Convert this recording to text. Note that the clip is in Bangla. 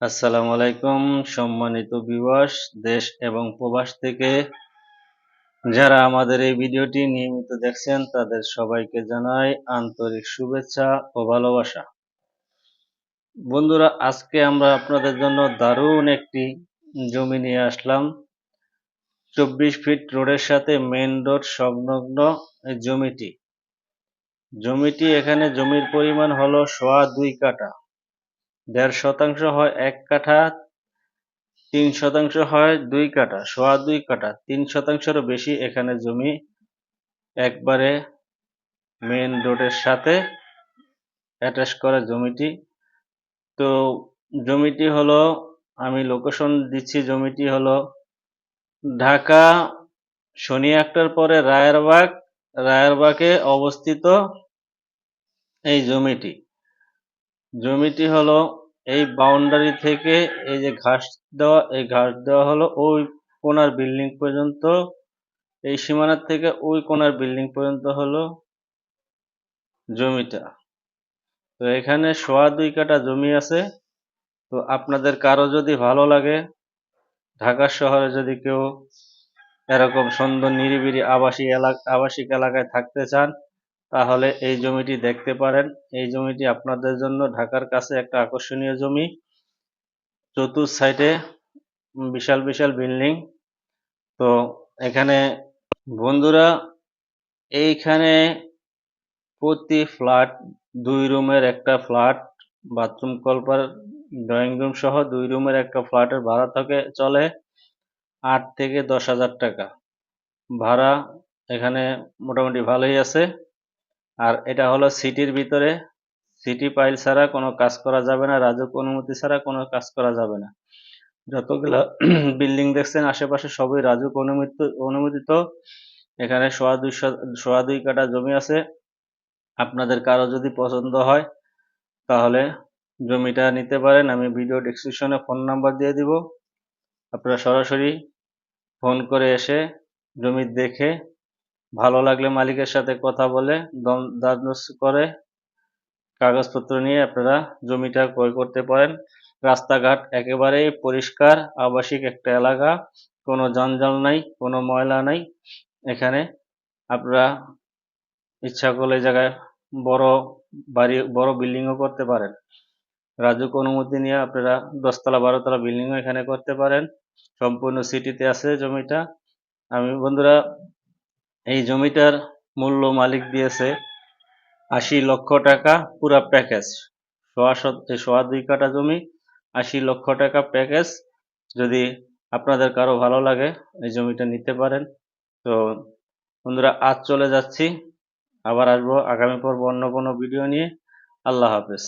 আসসালামু আলাইকুম, সম্মানিত বিবাস দেশ এবং প্রবাস থেকে। যারা আমাদের এই ভিডিওটি নিয়মিত দেখছেন, তাদের সবাইকে জানাই আন্তরিক শুভেচ্ছা ও ভালোবাসা। বন্ধুরা, আজকে আমরা আপনাদের জন্য দারুণ একটি জমি নিয়ে আসলাম। চব্বিশ ফিট রোডের সাথে মেন রোড সংলগ্ন জমিটি। জমিটি এখানে জমির পরিমাণ হলো সোয়া দুই কাঠা। দেড় শতাংশ হয় এক কাঠা, তিন শতাংশ হয় দুই কাঠা, সোয়া দুই কাঠা। তিন শতাংশেরও বেশি এখানে জমি একবারে মেন রোডের সাথে অ্যাটাচ করা জমিটি। তো জমিটি হলো, আমি লোকেশন দিচ্ছি, জমিটি হলো ঢাকা শনি একটার পরে রায়েরবাগ। রায়েরবাগে অবস্থিত এই জমিটি। জমিটি হলো এই বাউন্ডারি থেকে এই যে ঘাস দেওয়া, এই ঘাস দেওয়া হলো ওই কোনার বিল্ডিং পর্যন্ত। এই সীমানার থেকে ওই কোনার বিল্ডিং পর্যন্ত হলো জমিটা। তো এখানে সোয়া দুই কাটা জমি আছে। তো আপনাদের কারও যদি ভালো লাগে, ঢাকা শহরে যদি কেউ এরকম সুন্দর নিরিবিলি আবাসিক এলাকা, আবাসিক এলাকায় থাকতে চান তাহলে এই জমিটি দেখতে পারেন। এই জমিটি আপনাদের জন্য ঢাকার কাছে একটা আকর্ষণীয় জমি। চতুর সাইডে বিশাল বিশাল বিল্ডিং। তো এখানে বন্ধুরা, এইখানে প্রতি ফ্ল্যাট দুই রুমের একটা ফ্ল্যাট, বাথরুম কলপার, ড্রয়িং রুম সহ দুই রুমের একটা ফ্ল্যাটের ভাড়া থাকে, চলে আট থেকে দশ হাজার টাকা। ভাড়া এখানে মোটামুটি ভালোই আছে। আর এটা হলো সিটির ভিতরে। সিটি পাইল ছাড়া কোনো কাজ করা যাবে না রাজক অনুমতি ছাড়া কোনো কাজ করা যাবে না। যতগুলো বিল্ডিং দেখছেন, আশেপাশে সবই রাজুক অনুমোদিত অনুমোদিত। এখানে সোয়া দুই সোয়া দুই কাটা জমি আছে। আপনাদের কারও যদি পছন্দ হয়, তাহলে জমিটা নিতে পারেন। আমি ভিডিও ডিসক্রিপশনে ফোন নাম্বার দিয়ে দিব। আপনারা সরাসরি ফোন করে এসে জমি দেখে ভালো লাগলে মালিকের সাথে কথা বলে দাদনস করে, কাগজপত্র নিয়ে আপনারা জমিটা ক্রয় করতে পারেন। রাস্তাঘাট একেবারেই পরিষ্কার, আবাসিক একটা এলাকা, কোনো জঞ্জাল নাই, কোনো ময়লা নাই। এখানে আপনারা ইচ্ছা করলে জায়গায় বড় বাড়ি, বড় বিল্ডিংও করতে পারেন। রাজুক অনুমতি নিয়ে আপনারা দশতলা, বারোতলা বিল্ডিংও এখানে করতে পারেন। সম্পূর্ণ সিটিতে আছে জমিটা। আমি বন্ধুরা এই জমিটার মূল্য মালিক দিয়েছে আশি লক্ষ টাকা পুরা প্যাকেজ। সোয়া সোয়া দুই কাটা জমি, আশি লক্ষ টাকা প্যাকেজ। যদি আপনাদের কারও ভালো লাগে এই জমিটা নিতে পারেন। তো বন্ধুরা, আজ চলে যাচ্ছি। আবার আসব আগামী পর্ব অন্য কোনো ভিডিও নিয়ে। আল্লাহ হাফেজ।